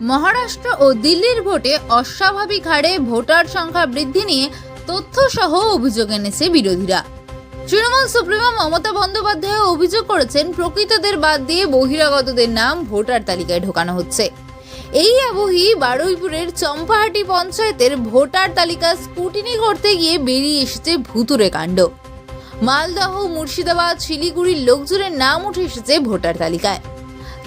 মহারাষ্ট্র ও দিল্লির ভোটে অস্বাভাবিক হারে ভোটার সংখ্যা বৃদ্ধি নিয়ে তথ্য সহ অভিযোগ এনেছে বিরোধীরা। তৃণমূল সুপ্রিমো মমতা বন্দ্যোপাধ্যায় অভিযোগ করেছেন, প্রকৃতদের বাদ দিয়ে বহিরাগতদের নাম ভোটার তালিকায় ঢোকানো হচ্ছে। এই আবহি বারুইপুরের চম্পাহাটি পঞ্চায়েতের ভোটার তালিকা স্কুটিনি করতে গিয়ে বেরিয়ে এসেছে ভুতুরে কাণ্ড। মালদহ, মুর্শিদাবাদ, শিলিগুড়ির লোকজনের নাম উঠে এসেছে ভোটার তালিকায়।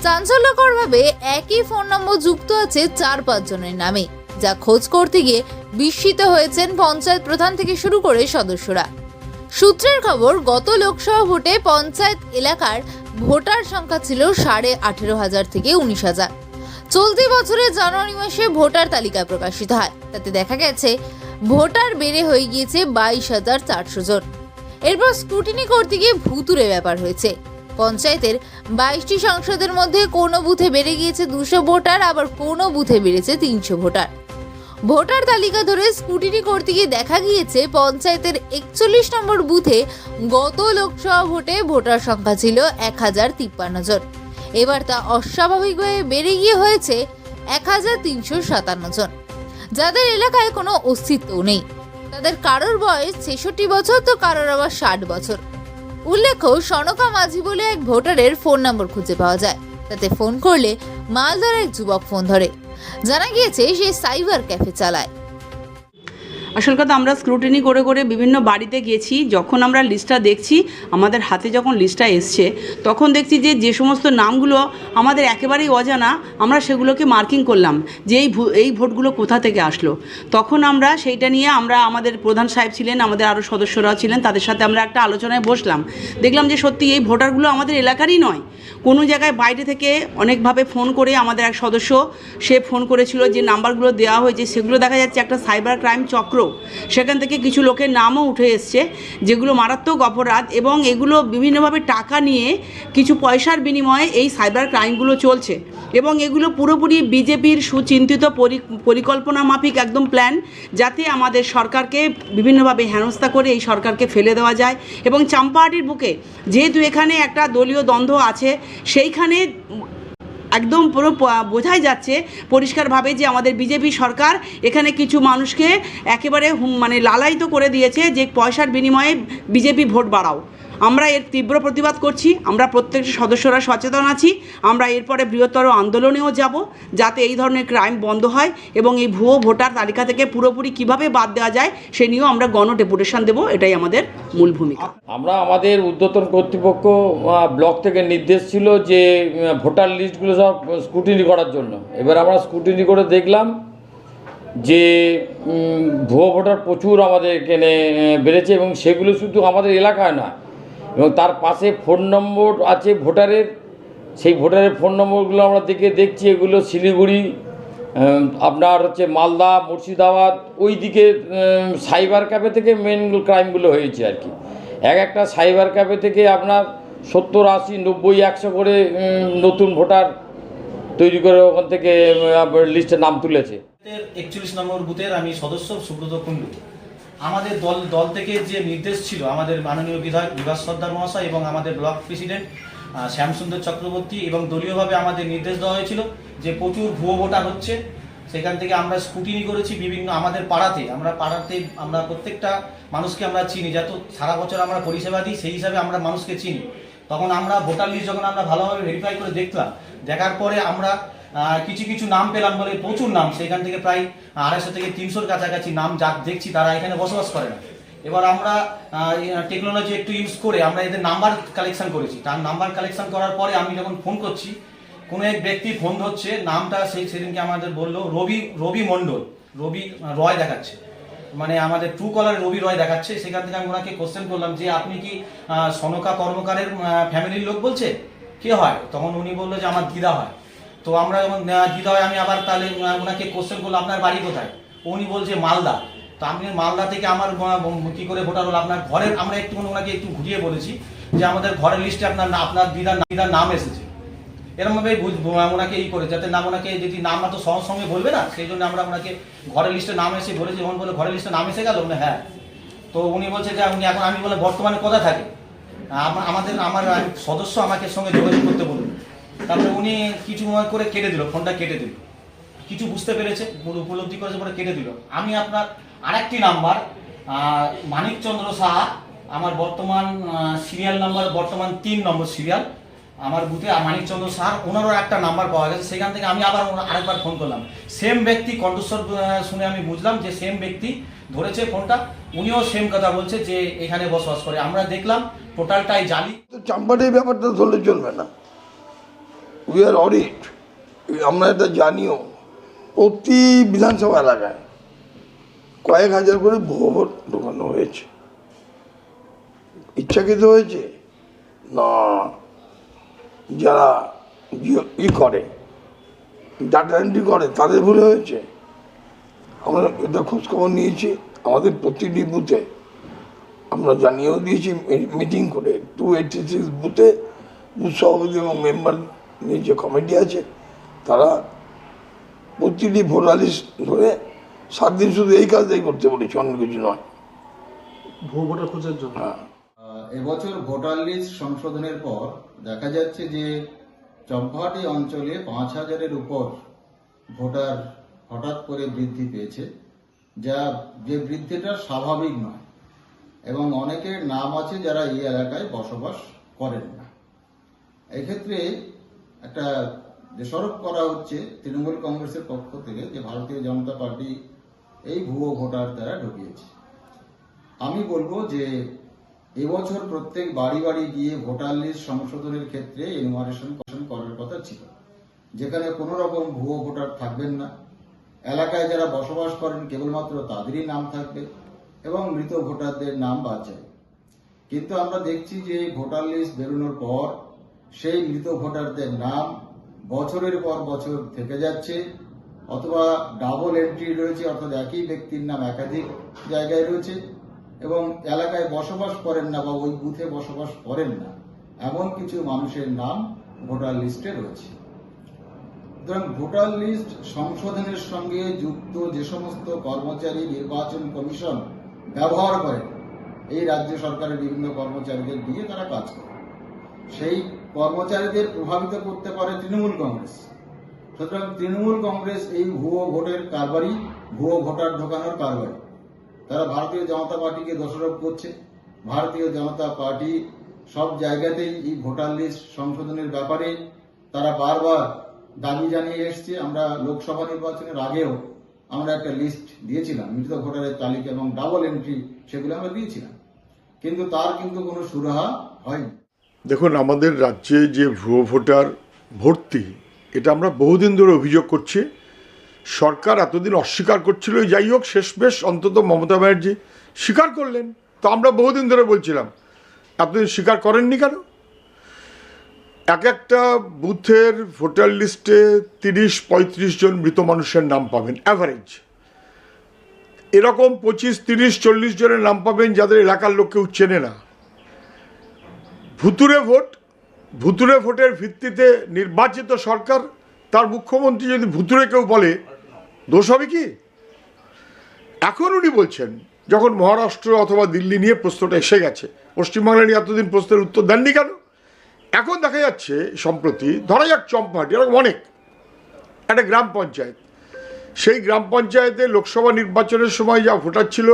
চাঞ্চল্যকরভাবে একই ফোন নম্বর যুক্ত আছে চার পাঁচ জনের নামে, যা খোঁজ করতে গিয়ে বিস্মিত হয়েছেন পঞ্চায়েত প্রধান থেকে শুরু করে সদস্যরা। সূত্রের খবর, গত লোকসভা ভোটে পঞ্চায়েত এলাকার ভোটার সংখ্যা ছিল সাড়ে আঠেরো হাজার থেকে উনিশ হাজার। চলতি বছরের জানুয়ারি মাসে ভোটার তালিকা প্রকাশিত হয়। তাতে দেখা গেছে, ভোটার বেড়ে হয়ে গিয়েছে বাইশ হাজার চারশো জন। এরপর স্ক্রুটিনি করতে গিয়ে ভুতুরে ব্যাপার হয়েছে। পঞ্চায়েতের বাইশটি সংসদের মধ্যে কোনো বুথে বেড়ে গিয়েছে দুশো ভোটার, আবার কোনো বুথে বেড়েছে তিনশো ভোটার। ভোটার তালিকা ধরে স্কুটিনি করতে গিয়ে দেখা গিয়েছে, পঞ্চায়েতের একচল্লিশ নম্বর বুথে গত লোকসভা ভোটে ভোটার সংখ্যা ছিল এক হাজার তিপ্পান্ন জন। এবার তা অস্বাভাবিকভাবে বেড়ে গিয়ে হয়েছে এক হাজার তিনশো সাতান্ন জন। যাদের এলাকায় কোনো অস্তিত্ব নেই। তাদের কারোর বয়স ছেষট্টি বছর, তো কারোর আবার ষাট বছর। উল্লেখ্য, সনকা মাঝি বলে এক ভোটারের ফোন নম্বর খুঁজে পাওয়া যায়। তাতে ফোন করলে মালদার এক যুবক ফোন ধরে। জানা গিয়েছে, সে সাইবার ক্যাফে চালায়। আসল কথা, আমরা স্ক্রুটিনি করে করে বিভিন্ন বাড়িতে গেছি যখন আমরা লিস্টটা দেখছি, আমাদের হাতে যখন লিস্টটা এসছে, তখন দেখছি যে যে সমস্ত নামগুলো আমাদের একেবারেই অজানা, আমরা সেগুলোকে মার্কিং করলাম, যে এই এই ভোটগুলো কোথা থেকে আসলো। তখন আমরা সেইটা নিয়ে আমরা আমাদের প্রধান সাহেব ছিলেন, আমাদের আরও সদস্যরা ছিলেন, তাদের সাথে আমরা একটা আলোচনায় বসলাম। দেখলাম যে, সত্যি এই ভোটারগুলো আমাদের এলাকারই নয়। কোনো জায়গায় বাইরে থেকে অনেকভাবে ফোন করে আমাদের এক সদস্য, সে ফোন করেছিল যে নাম্বারগুলো দেওয়া হয়েছে, সেগুলো দেখা যাচ্ছে একটা সাইবার ক্রাইম চক্র সেখান থেকে কিছু লোকের নামও উঠে এসছে, যেগুলো মারাত্মক অপরাধ এবং এগুলো বিভিন্নভাবে টাকা নিয়ে কিছু পয়সার বিনিময়ে এই সাইবার ক্রাইমগুলো চলছে। এবং এগুলো পুরোপুরি বিজেপির সুচিন্তিত পরি- পরিকল্পনা মাফিক একদম প্ল্যান, যাতে আমাদের সরকারকে বিভিন্নভাবে হেনস্থা করে এই সরকারকে ফেলে দেওয়া যায়। এবং চাম্পাহাটির বুকে যেহেতু এখানে একটা দলীয় দ্বন্দ্ব আছে, সেইখানে একদম পুরো বোঝাই যাচ্ছে পরিষ্কারভাবে যে আমাদের বিজেপি সরকার এখানে কিছু মানুষকে একেবারে মানে লালায়িত করে দিয়েছে যে পয়সার বিনিময়ে বিজেপি ভোট বাড়াও। আমরা এর তীব্র প্রতিবাদ করছি, আমরা প্রত্যেকটা সদস্যরা সচেতন আছি, আমরা এরপরে বৃহত্তর আন্দোলনেও যাব যাতে এই ধরনের ক্রাইম বন্ধ হয় এবং এই ভুয়ো ভোটার তালিকা থেকে পুরোপুরি কীভাবে বাদ দেওয়া যায় সে নিয়েও আমরা গণ ডেপুটেশন দেবো, এটাই আমাদের মূল ভূমিকা। আমরা আমাদের উদ্যতন কর্তৃপক্ষ ব্লক থেকে নির্দেশ ছিল যে ভোটার লিস্টগুলো সব স্কুটিনি করার জন্য। এবার আমরা স্কুটিনি করে দেখলাম যে ভুয়ো ভোটার প্রচুর আমাদের এখানে বেড়েছে এবং সেগুলো শুধু আমাদের এলাকায় না এবং তার পাশে ফোন নম্বর আছে ভোটারের। সেই ভোটারের ফোন নম্বরগুলো আমরা দেখে দেখছি, এগুলো শিলিগুড়ি আপনার হচ্ছে মালদা, মুর্শিদাবাদ ওই দিকে সাইবার ক্যাফে থেকে মেন ক্রাইমগুলো হয়েছে আর কি। এক একটা সাইবার ক্যাফে থেকে আপনার সত্তর, আশি, নব্বই, একশো করে নতুন ভোটার তৈরি করে ওখান থেকে লিস্টে নাম তুলেছে। একচল্লিশ নম্বর বুথের আমি সদস্য সুব্রত কুণ্ডু। আমাদের দল দল থেকে যে নির্দেশ ছিল, আমাদের মাননীয় বিধায়ক বিভাস সর্দার মহাশয় এবং আমাদের ব্লক প্রেসিডেন্ট শ্যামসুন্দর চক্রবর্তী এবং দলীয়ভাবে আমাদের নির্দেশ দেওয়া হয়েছিল যে প্রচুর ভুয়ো ভোটার হচ্ছে। সেখান থেকে আমরা স্কুটিনি করেছি বিভিন্ন আমাদের পাড়াতে। আমরা পাড়াতে, আমরা প্রত্যেকটা মানুষকে আমরা চিনি। যত, সারা বছর আমরা পরিষেবা দিই, সেই হিসাবে আমরা মানুষকে চিনি। তখন আমরা ভোটার লিস্ট যখন আমরা ভালোভাবে ভেরিফাই করে দেখলাম, দেখার পরে আমরা কিছু কিছু নাম পেলাম বলে প্রচুর নাম। সেখান থেকে প্রায় আড়াইশো থেকে তিনশোর কাছাকাছি নাম যা দেখছি তারা এখানে বসবাস করে না। এবার আমরা টেকনোলজি একটু ইউজ করে আমরা এদের নাম্বার কালেকশন করেছি। তার নাম্বার কালেকশন করার পরে আমি যখন ফোন করছি, কোনো এক ব্যক্তি ফোন ধরছে, নামটা সেই সেদিনকে আমাদের বলল রবি রবি মণ্ডল, রবি রয় দেখাচ্ছে। মানে আমাদের ট্রু কলার রবি রয় দেখাচ্ছে। সেখান থেকে আমি ওনাকে কোশ্চেন করলাম যে, আপনি কি সনকা কর্মকারের ফ্যামিলির লোক বলছে? কে হয়? তখন উনি বলল যে, আমার দিদা হয়। তো আমরা যখন হয় আমি আবার তাহলে ওনাকে কোশ্চেন করলাম আপনার বাড়ি কোথায়? উনি বলছে, মালদা। তো আপনি মালদা থেকে আমার কি করে ভোটার হলো? আপনার ঘরের, আমরা একটু ওনাকে একটু ঘুরিয়ে বলেছি যে আমাদের ঘরের লিস্টে আপনার আপনার দিদার দিদার নাম এসেছে। এরকম ভাবে ওনাকে ই করে, যাতে নাম ওনাকে যদি নামটা তো সঙ্গে সঙ্গে বলবে না, সেই জন্য আমরা ওনাকে ঘরের লিস্টে নাম এসে বলেছি। যখন বলে ঘরের লিস্টে নাম এসে গেল হ্যাঁ। তো উনি বলছে যে, উনি এখন, আমি বলে, বর্তমানে কোথায় থাকে? আমাদের, আমার সদস্য আমাকে সঙ্গে যোগাযোগ করতে বলুন তারপরে উনি কিছু সময় করে কেটে দিল, ফোনটা কেটে দিল। কিছু বুঝতে পেরেছে পুরো উপলব্ধি করেছে পরে কেটে দিল। আমি আপনার আরেকটি নাম্বার মানিকচন্দ্র সাহা, আমার বর্তমান সিরিয়াল নাম্বার বর্তমান তিন নম্বর সিরিয়াল আমার বুথে মানিকচন্দ্র সাহার, ওনারও একটা নাম্বার পাওয়া গেছে। সেখান থেকে আমি আবার আরেকবার ফোন করলাম। সেম ব্যক্তি কণ্ঠস্বর শুনে আমি বুঝলাম যে সেম ব্যক্তি ধরেছে ফোনটা উনিও সেম কথা বলছে যে এখানে বসবাস করে। আমরা দেখলাম টোটালটাই জালি। তো চাম্পাটির ব্যাপারটা ধরলে চলবে না। উই আর অডিট আমরা এটা জানিও। প্রতি বিধানসভা এলাকায় কয়েক হাজার করে ভোট ঢোকানো হয়েছে। ইচ্ছাকৃত হয়েছে? না। যারা ই- করে ডাটা এন্ট্রি করে, তাদের ভুলে হয়েছে। আমরা এটা খোঁজখবর নিয়েছি। আমাদের প্রতিটি বুথে আমরা জানিয়েও দিয়েছি। মিটিং করে টু এইটটি সিক্স বুথে বুথ সভাপতি এবং মেম্বার যে কমিটি আছে তারা প্রতিটি ভোটার লিস্ট ধরে সাত দিন শুধু এই কাজটাই করতে বলেছি অন্য কিছু নয়। ভুয়ো ভোটার খোঁজার জন্য। হ্যাঁ। এবছর ভোটার লিস্ট সংশোধনের পর দেখা যাচ্ছে যে চম্পাহাটি অঞ্চলে পাঁচ হাজারের উপর ভোটার হঠাৎ করে বৃদ্ধি পেয়েছে যা যে বৃদ্ধিটা স্বাভাবিক নয় এবং অনেকের নাম আছে যারা এই এলাকায় বসবাস করেন না। এক্ষেত্রে একটা দোষারোপ করা হচ্ছে তৃণমূল কংগ্রেসের পক্ষ থেকে যে ভারতীয় জনতা পার্টি এই ভুয়ো ভোটার দ্বারা ঢুকিয়েছে। আমি বলব যে এবছর প্রত্যেক বাড়ি বাড়ি গিয়ে ভোটার লিস্ট সংশোধনের ক্ষেত্রে এনুমারেশন করার কথা ছিল। যেখানে কোনো রকম ভুয়ো ভোটার থাকবেন না। এলাকায় যারা বসবাস করেন কেবলমাত্র তাদেরই নাম থাকবে এবং মৃত ভোটারদের নাম বাদ যাবে। কিন্তু আমরা দেখছি যে ভোটার লিস্ট বেরোনোর পর সেই মৃত ভোটারদের নাম বছরের পর বছর থেকে যাচ্ছে, অথবা ডাবল এন্ট্রি রয়েছে, অর্থাৎ একই ব্যক্তির নাম একাধিক জায়গায় রয়েছে, এবং এলাকায় বসবাস করেন না বা ওই বুথে বসবাস করেন না, এমন কিছু মানুষের নাম ভোটার লিস্টে রয়েছে। সুতরাং ভোটার লিস্ট সংশোধনের সঙ্গে যুক্ত যে সমস্ত কর্মচারী নির্বাচন কমিশন ব্যবহার করেন এই রাজ্য সরকারের বিভিন্ন কর্মচারীদের দিয়ে তারা কাজ করে। সেই কর্মচারীদের প্রভাবিত করতে পারে তৃণমূল কংগ্রেস। সুতরাং তৃণমূল কংগ্রেস এই ভুয়ো ভোটের কারবারই ভুয়ো ভোটার ঢোকানোর কারবারি তারা ভারতীয় জনতা পার্টিকে দোষারোপ করছে। ভারতীয় জনতা পার্টি সব জায়গাতেই এই ভোটার লিস্ট সংশোধনের ব্যাপারে তারা বারবার দাবি জানিয়ে এসছে। আমরা লোকসভা নির্বাচনের আগেও আমরা একটা লিস্ট দিয়েছিলাম মৃত ভোটারের তালিকা এবং ডাবল এন্ট্রি সেগুলো আমরা দিয়েছিলাম। কিন্তু তার কিন্তু কোনো সুরাহা হয়নি। দেখুন, আমাদের রাজ্যে যে ভুয়ো ভোটার ভর্তি, এটা আমরা বহুদিন ধরে অভিযোগ করছি। সরকার এতদিন অস্বীকার করছিল, যাই হোক শেষ বেশ অন্তত মমতা ব্যানার্জি স্বীকার করলেন। তো আমরা বহুদিন ধরে বলছিলাম এতদিন স্বীকার করেননি কেন? এক একটা বুথের ভোটার লিস্টে তিরিশ, পঁয়ত্রিশ জন মৃত মানুষের নাম পাবেন অ্যাভারেজ এরকম পঁচিশ, তিরিশ, চল্লিশ জনের নাম পাবেন যাদের এলাকার লোক কেউ চেনে না। ভুতুরে ভোট ভুতুরে ভোটের ভিত্তিতে নির্বাচিত সরকার, তার মুখ্যমন্ত্রী যদি ভুতুরে কেউ বলে, দোষ হবে কি? এখন উনি বলছেন, যখন মহারাষ্ট্র অথবা দিল্লি নিয়ে প্রশ্নটা এসে গেছে, পশ্চিমবাংলা নিয়ে এতদিন প্রশ্নের উত্তর দেননি কেন? এখন দেখা যাচ্ছে, সম্প্রতি, ধরা যাক চম্পাহাটি এরকম অনেক, একটা গ্রাম পঞ্চায়েত, সেই গ্রাম পঞ্চায়েতে লোকসভা নির্বাচনের সময় যা ভোটার ছিল,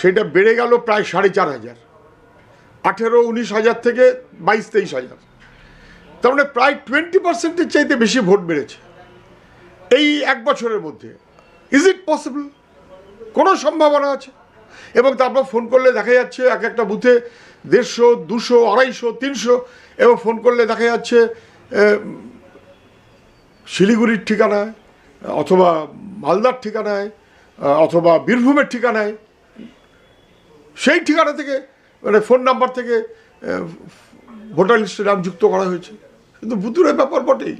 সেটা বেড়ে গেল প্রায় সাড়ে চার হাজার। আঠেরো, উনিশ হাজার থেকে বাইশ, তেইশ হাজার। তার মানে প্রায় টোয়েন্টি পার্সেন্টের চাইতে বেশি ভোট বেড়েছে। এই এক বছরের মধ্যে। ইজ ইট পসিবল কোনো সম্ভাবনা আছে? এবং তারপর ফোন করলে দেখা যাচ্ছে এক একটা বুথে দেড়শো, দুশো, আড়াইশো, তিনশো এবং ফোন করলে দেখা যাচ্ছে শিলিগুড়ির ঠিকানায়, অথবা মালদার ঠিকানায়, অথবা বীরভূমের ঠিকানায়, সেই ঠিকানা থেকে মানে ফোন নাম্বার থেকে ভোটার লিস্টে নাম যুক্ত করা হয়েছে। কিন্তু ভুতুরের ব্যাপার বটেই।